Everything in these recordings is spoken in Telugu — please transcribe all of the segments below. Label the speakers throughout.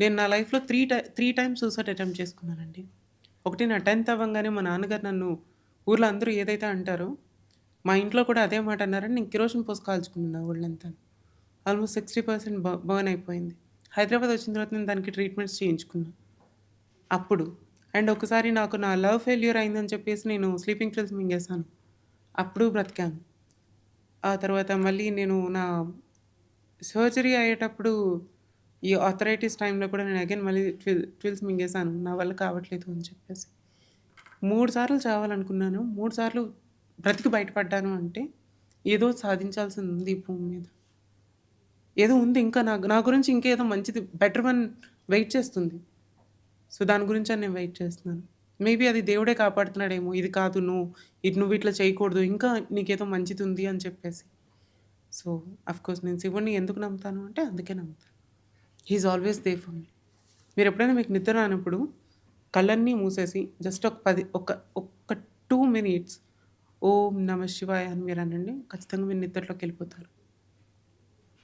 Speaker 1: నేను నా లైఫ్‌లో త్రీ టై త్రీ టైమ్స్ సూసైడ్ అటెంప్ట్ చేసుకున్నానండి. ఒకటి నా టెన్త్ అవ్వగానే మా నాన్నగారు నన్ను ఊర్లో అందరూ ఏదైతే అంటారో, మా ఇంట్లో కూడా అదే మాట అన్నారని నేను కిరోసిన్ పోసి కాల్చుకున్నాను ఊళ్ళంతా ఆల్మోస్ట్ 60% బ బర్న్ అయిపోయింది. హైదరాబాద్ వచ్చిన తర్వాత నేను దానికి ట్రీట్మెంట్స్ చేయించుకున్నాను అప్పుడు. అండ్ ఒకసారి నాకు నా లవ్ ఫెయిల్యూర్ అయిందని చెప్పేసి నేను స్లీపింగ్ పిల్స్ మింగేశాను అప్పుడు బ్రతికాను. ఆ తర్వాత మళ్ళీ నేను నా సర్జరీ అయ్యేటప్పుడు ఈ ఆథరైటిస్ టైంలో కూడా నేను అగైన్ మళ్ళీ ట్విల్ ట్విల్స్ మింగేసాను. నా వల్ల కావట్లేదు అని చెప్పేసి. మూడు సార్లు చావాలనుకున్నాను. మూడు సార్లు బ్రతికి బయటపడ్డాను అంటే ఏదో సాధించాల్సింది ఉంది ఈ భూమి మీద. ఏదో ఉంది ఇంకా నా నా గురించి ఇంకేదో మంచిది బెటర్ వన్ వెయిట్ చేస్తుంది. సో, దాని గురించి నేను వెయిట్ చేస్తున్నాను. మేబీ అది దేవుడే కాపాడుతున్నాడేమో. ఇది కాదు నువ్వు ఇది నువ్వు ఇట్లా చేయకూడదు. ఇంకా నీకేదో మంచిది ఉంది అని చెప్పేసి. సో, అఫ్‌కోర్స్ నేను శివుడిని ఎందుకు నమ్ముతాను అంటే అందుకే నమ్ముతాను. He always there for me. ఎప్పుడైనా మీకు నిద్ర రానప్పుడు కళ్ళన్నీ మూసేసి జస్ట్ ఒక పది ఒక ఒక్క టూ మినిట్స్ ఓం నమ శివాయ అని అనండి ఖచ్చితంగా మీరు నిద్రలోకెళ్ళిపోతారు.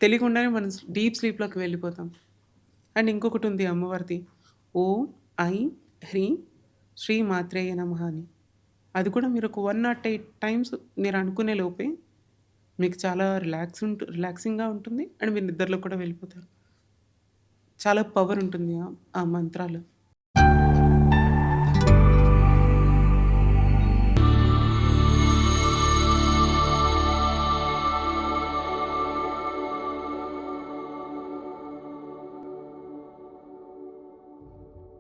Speaker 1: తెలియకుండానే మనం డీప్ స్లీప్‌లోకి వెళ్ళిపోతాం. అండ్ ఇంకొకటి ఉంది అమ్మవారిది. ఓం ఐ హ్రీ శ్రీ మాత్రేయ నమః అని. అది కూడా మీరు ఒక 108 టైమ్స్ మీరు అనుకునే లోపే మీకు చాలా రిలాక్స్ ఉంటు రిలాక్సింగ్‌గా ఉంటుంది. అండ్ మీరు నిద్రలో కూడా వెళ్ళిపోతారు. చాలా పవర్ ఉంటుంది ఆ మంత్రాలు.